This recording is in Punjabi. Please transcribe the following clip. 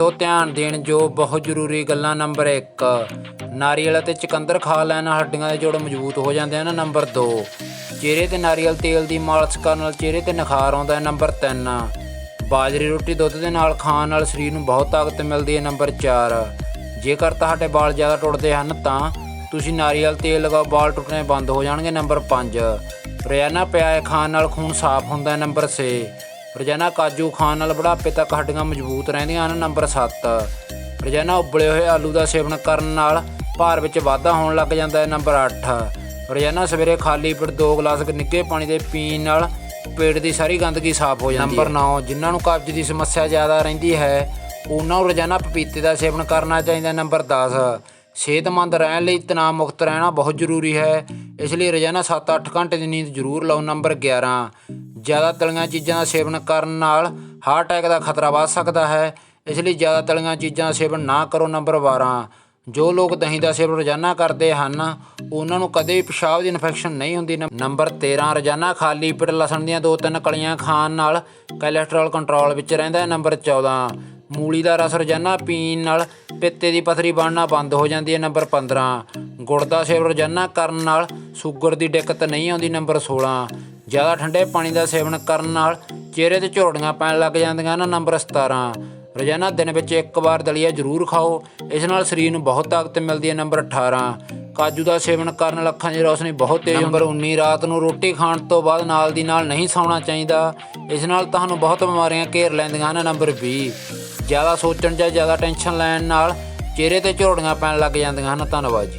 ਤੋ ਧਿਆਨ ਦੇਣ ਜੋ ਬਹੁਤ ਜ਼ਰੂਰੀ ਗੱਲਾਂ ਨੰਬਰ 1 ਨਾਰੀਅਲ ਅਤੇ ਚੁਕੰਦਰ ਖਾ ਲੈਣ ਨਾਲ ਹੱਡੀਆਂ ਦੇ ਜੋੜ ਮਜ਼ਬੂਤ ਹੋ ਜਾਂਦੇ ਹਨ, ਨੰਬਰ 2 ਚਿਹਰੇ ਤੇ ਨਾਰੀਅਲ ਤੇਲ ਦੀ ਮਾਲਿਸ਼ ਕਰਨ ਨਾਲ ਚਿਹਰੇ ਤੇ ਨਿਖਾਰ ਆਉਂਦਾ ਹੈ, ਨੰਬਰ 3 ਬਾਜਰੀ ਰੋਟੀ ਦੁੱਧ ਦੇ ਨਾਲ ਖਾਣ ਨਾਲ ਸਰੀਰ ਨੂੰ ਬਹੁਤ ਤਾਕਤ ਮਿਲਦੀ ਹੈ, ਨੰਬਰ 4 ਜੇਕਰ ਤੁਹਾਡੇ ਵਾਲ ਜ਼ਿਆਦਾ ਟੁੱਟਦੇ ਹਨ, ਤਾਂ ਤੁਸੀਂ ਨਾਰੀਅਲ ਤੇਲ ਲਗਾਓ, ਵਾਲ ਟੁੱਟਣੇ ਬੰਦ ਹੋ ਜਾਣਗੇ, ਨੰਬਰ 5 ਰੋਜ਼ਾਨਾ ਪਿਆਜ਼ ਖਾਣ ਨਾਲ ਖੂਨ ਸਾਫ਼ ਹੁੰਦਾ ਹੈ, ਨੰਬਰ 6 ਰੋਜ਼ਾਨਾ ਕਾਜੂ ਖਾਣ ਨਾਲ ਬੁਢਾਪੇ ਤੱਕ ਹੱਡੀਆਂ ਮਜ਼ਬੂਤ ਰਹਿੰਦੀਆਂ ਹਨ, ਨੰਬਰ 7 ਰੋਜ਼ਾਨਾ ਉਬਲੇ ਹੋਏ ਆਲੂ ਦਾ ਸੇਵਨ ਕਰਨ ਨਾਲ ਭਾਰ ਵਿੱਚ ਵਾਧਾ ਹੋਣ ਲੱਗ ਜਾਂਦਾ ਹੈ, ਨੰਬਰ 8 ਰੋਜ਼ਾਨਾ ਸਵੇਰੇ ਖਾਲੀ ਪੇਟ 2 ਗਲਾਸ ਨਿੱਘੇ ਪਾਣੀ ਦੇ ਪੀਣ ਨਾਲ ਪੇਟ ਦੀ ਸਾਰੀ ਗੰਦਗੀ ਸਾਫ਼ ਹੋ ਜਾਂਦੀ ਹੈ। ਨੰਬਰ 9 ਜਿਨ੍ਹਾਂ ਨੂੰ ਕਬਜ਼ ਦੀ ਸਮੱਸਿਆ ਜ਼ਿਆਦਾ ਰਹਿੰਦੀ ਹੈ, ਉਹਨਾਂ ਨੂੰ ਰੋਜ਼ਾਨਾ ਪਪੀਤੇ ਦਾ ਸੇਵਨ ਕਰਨਾ ਚਾਹੀਦਾ ਨੰਬਰ 10 ਸਿਹਤਮੰਦ ਰਹਿਣ ਲਈ ਤਣਾਅ ਮੁਕਤ ਰਹਿਣਾ ਬਹੁਤ ਜ਼ਰੂਰੀ ਹੈ, ਇਸ ਲਈ ਰੋਜ਼ਾਨਾ 7-8 ਘੰਟੇ ਦੀ ਨੀਂਦ ਜ਼ਰੂਰ ਲਓ, ਨੰਬਰ 11 ਜ਼ਿਆਦਾ ਤਲੀਆਂ ਚੀਜ਼ਾਂ ਦਾ ਸੇਵਨ ਕਰਨ ਨਾਲ ਹਾਰਟ ਅਟੈਕ ਦਾ ਖਤਰਾ ਵੱਧ ਸਕਦਾ ਹੈ। ਇਸ ਲਈ ਜ਼ਿਆਦਾ ਤਲੀਆਂ ਚੀਜ਼ਾਂ ਦਾ ਸੇਵਨ ਨਾ ਕਰੋ ਨੰਬਰ 12 ਜੋ ਲੋਕ ਦਹੀਂ ਦਾ ਸੇਵਨ ਰੋਜ਼ਾਨਾ ਕਰਦੇ ਹਨ, ਉਹਨਾਂ ਨੂੰ ਕਦੇ ਵੀ ਪਿਸ਼ਾਬ ਦੀ ਇਨਫੈਕਸ਼ਨ ਨਹੀਂ ਹੁੰਦੀ। ਨੰਬਰ 13 ਰੋਜ਼ਾਨਾ ਖਾਲੀ ਪੇਟ ਲਸਣ ਦੀਆਂ ਦੋ ਤਿੰਨ ਕਲੀਆਂ ਖਾਣ ਨਾਲ ਕੋਲੇਸਟ੍ਰੋਲ ਕੰਟਰੋਲ ਵਿੱਚ ਰਹਿੰਦਾ ਹੈ। ਨੰਬਰ 14 ਮੂਲੀ ਦਾ ਰਸ ਰੋਜ਼ਾਨਾ ਪੀਣ ਨਾਲ ਪਿੱਤੇ ਦੀ ਪਥਰੀ ਬਣਨਾ ਬੰਦ ਹੋ ਜਾਂਦੀ ਹੈ। ਨੰਬਰ 15 ਗੁੜ ਦਾ ਸੇਵਨ ਰੋਜ਼ਾਨਾ ਕਰਨ ਨਾਲ ਸ਼ੂਗਰ ਦੀ ਦਿੱਕਤ ਨਹੀਂ ਆਉਂਦੀ। ਨੰਬਰ 16 ਜ਼ਿਆਦਾ ਠੰਡੇ ਪਾਣੀ ਦਾ ਸੇਵਨ ਕਰਨ ਨਾਲ ਚਿਹਰੇ ਤੇ ਝੁਰੜੀਆਂ ਪੈਣ ਲੱਗ ਜਾਂਦੀਆਂ ਹਨ। ਨੰਬਰ 17 ਰੋਜ਼ਾਨਾ ਦਿਨ ਵਿੱਚ ਇੱਕ ਵਾਰ ਦਲੀਆ ਜ਼ਰੂਰ ਖਾਓ। ਇਸ ਨਾਲ ਸਰੀਰ ਨੂੰ ਬਹੁਤ ਤਾਕਤ ਮਿਲਦੀ ਹੈ। ਨੰਬਰ 18 ਕਾਜੂ ਦਾ ਸੇਵਨ ਕਰਨ ਨਾਲ ਅੱਖਾਂ ਦੀ ਰੌਸ਼ਨੀ ਬਹੁਤ ਤੇਜ਼ ਨੰਬਰ 19 ਰਾਤ ਨੂੰ ਰੋਟੀ ਖਾਣ ਤੋਂ ਬਾਅਦ ਨਾਲ ਦੀ ਨਾਲ ਨਹੀਂ ਸੌਣਾ ਚਾਹੀਦਾ। ਇਸ ਨਾਲ ਤੁਹਾਨੂੰ ਬਹੁਤ ਬਿਮਾਰੀਆਂ ਘੇਰ ਲੈਂਦੀਆਂ ਹਨ। ਨੰਬਰ 20 ਜ਼ਿਆਦਾ ਸੋਚਣ ਜਾਂ ਜ਼ਿਆਦਾ ਟੈਨਸ਼ਨ ਲੈਣ ਨਾਲ ਚਿਹਰੇ ਤੇ ਝੁਰੜੀਆਂ ਪੈਣ ਲੱਗ ਜਾਂਦੀਆਂ ਹਨ। ਧੰਨਵਾਦ ਜੀ।